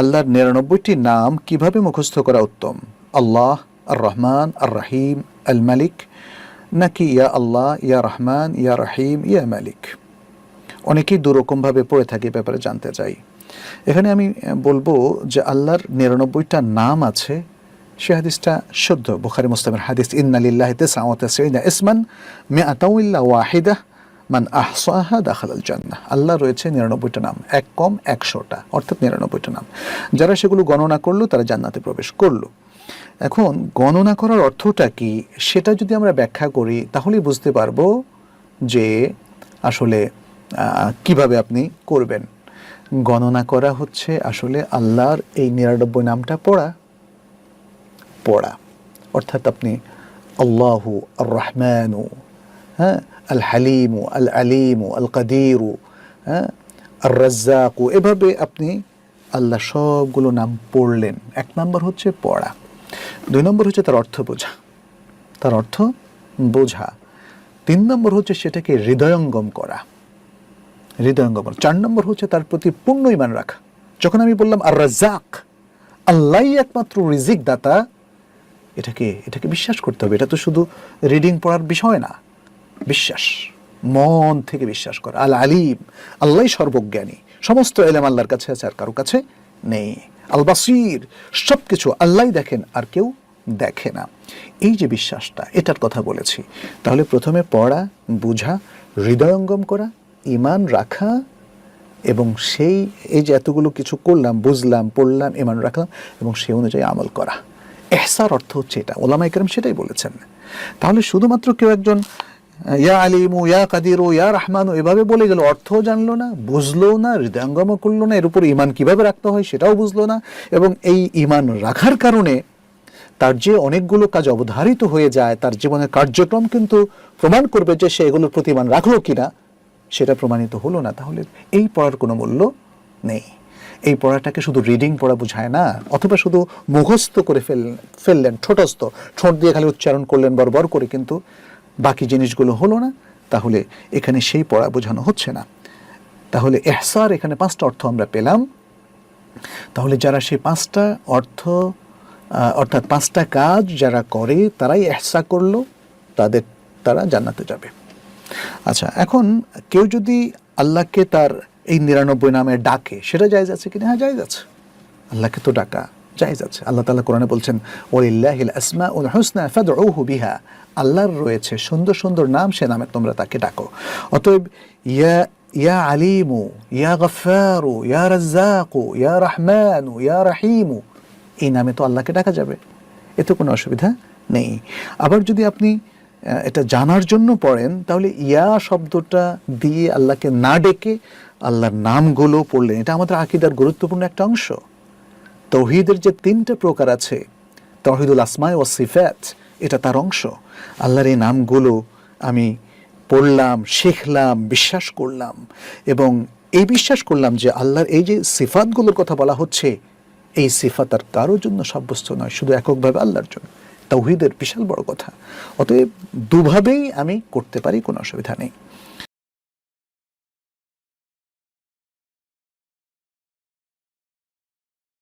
আল্লাহর নিরানব্বইটি নাম কীভাবে মুখস্থ করা উত্তম? আল্লাহ আর রহমান আর রাহিম আল মালিক নাকি ইয়া আল্লাহ, ইয়া রহমান, ইয়া রাহিম, ইয়া মালিক? অনেকেই দুরকমভাবে পড়ে থাকে ব্যাপারে জানতে চাই। এখানে আমি বলব যে আল্লাহর নিরানব্বইটা নাম আছে, সে হাদিসটা শুদ্ধ। বুখারি, মুসলিমের হাদিস ইন্নালিল্লাহ ইসমান মিয়াতাউল্লাহ ওয়াহিদা মান আহসাহা দাখাল আল জান্নাহ। আল্লাহ রয়েছে নিরানব্বইটা নাম, এক কম একশোটা, অর্থাৎ নিরানব্বইটা নাম। যারা সেগুলো গণনা করল, তারা জান্নাতে প্রবেশ করল। এখন, গণনা করার অর্থটা কি? সেটা যদি আমরা ব্যাখ্যা করি, তাহলেই বুঝতে পারব যে আসলে কীভাবে আপনি করবেন। গণনা করা হচ্ছে আসলে আল্লাহর এই নিরানব্বই নামটা পড়া। পড়া। অর্থাৎ আপনি আল্লাহু আর রহমানু হ্যাঁ আল হালিমু আল আলিমু আল কাদিরু হ্যাঁ আর এভাবে আপনি আল্লাহ সবগুলো নাম পড়লেন। এক নম্বর হচ্ছে পড়া। দুই নম্বর হচ্ছে তার অর্থ বোঝা। তার অর্থ বোঝা। তিন নম্বর হচ্ছে সেটাকে হৃদয়ঙ্গম করা। হৃদয়ঙ্গম। চার নম্বর হচ্ছে তার প্রতি পূর্ণ ইমান রাখা। যখন আমি বললাম আর রাজাক আল্লাহ একমাত্র রিজিক দাতা এটাকে এটাকে বিশ্বাস করতে হবে। এটা তো শুধু রিডিং পড়ার বিষয় না। বিশ্বাস, মন থেকে বিশ্বাস করা। আল আলিম আল্লাহ সর্বজ্ঞানী। সমস্ত এলেম আল্লাহর কাছে আছে, আর কারও কাছে নেই। আল বাসির সব কিছু আল্লাহ দেখেন, আর কেউ দেখে না। এই যে বিশ্বাসটা, এটার কথা বলেছি। তাহলে প্রথমে পড়া, বুঝা, হৃদয়ঙ্গম করা ইমান রাখা, এবং সেই, এই যে এতগুলো কিছু করলাম, বুঝলাম, পড়লাম ইমান রাখলাম, এবং সেই অনুযায়ী আমল করা। এহসার অর্থ হচ্ছে এটা। ওলামা সেটাই বলেছেন। তাহলে শুধুমাত্র কেউ একজন ইয়া আলিমু, ইয়া কাদিরু, ইয়া রহমানু, এভাবে বলে গেল। অর্থও জানলো না বুঝলো না, হৃদয়ঙ্গমও করল না, এর উপর ইমান কীভাবে রাখতে হয় সেটাও বুঝলো না এবং এই ইমান রাখার কারণে তার যে অনেকগুলো কাজ অবধারিত হয়ে যায়, তার জীবনের কার্যক্রম কিন্তু প্রমাণ করবে যে সে এগুলোর প্রতি ইমান রাখল কিনা, সেটা প্রমাণিত হলো না। তাহলে এই পড়ার কোনো মূল্য নেই। এই পড়াটাকে শুধু রিডিং পড়া বোঝায় না, অথবা শুধু মুখস্থ করে ফেল, ফেললেন ঠোঁটস্থ ঠোঁট দিয়ে খালি উচ্চারণ করলেন বরবর করে, কিন্তু বাকি জিনিসগুলো হলো না, তাহলে এখানে সেই পড়া বোঝানো হচ্ছে না। তাহলে এহসার এখানে পাঁচটা অর্থ আমরা পেলাম। তাহলে যারা সেই পাঁচটা অর্থ অর্থাৎ পাঁচটা কাজ যারা করে, তারাই এহসা করল, তাদের, তারা জান্নাতে যাবে। আচ্ছা এখন কেউ যদি আল্লাহকে তার এই নিরানব্বই নামে ডাকে, সেটা জায়জ আছে কিনা? হ্যাঁ জায়জ আছে। আল্লাহকে তো ডাকা। জায়জ আছে। আল্লাহ তালা কোরআনে বলছেন ওলিল্লাহিল আসমা উল হুসনা ফাদউহু বিহা। আল্লাহর রয়েছে সুন্দর সুন্দর নাম, সে নামে তোমরা তাকে ডাকো। অতএব, ইয়া ইয়া আলিমু, ইয়া গফারু ইয়া রাজ্জাকু, ইয়া রহমানু, ইয়া রাহিমু, এই নামে তো আল্লাহকে ডাকা যাবে। এতে কোনো অসুবিধা নেই। আবার যদি আপনি এটা জানার জন্য পড়েন, তাহলে ইয়া শব্দটা দিয়ে আল্লাহকে না ডেকে আল্লাহর নামগুলো পড়লেন। এটা আমাদের আকিদার গুরুত্বপূর্ণ একটা অংশ। তৌহিদের যে তিনটা প্রকার আছে, তহিদুল আসমায় ও সিফাত, এটা তার অংশ। আল্লাহর এই নামগুলো আমি পড়লাম, শিখলাম, বিশ্বাস করলাম এবং এই বিশ্বাস করলাম যে আল্লাহর এই যে সিফাতগুলোর কথা বলা হচ্ছে, এই সিফাত আর কারোর জন্য সাব্যস্ত নয়, শুধু এককভাবে আল্লাহর জন্য। তৌহিদের বিশাল বড় কথা। অতএব দুভাবেই আমি করতে পারি, কোনো অসুবিধা নেই।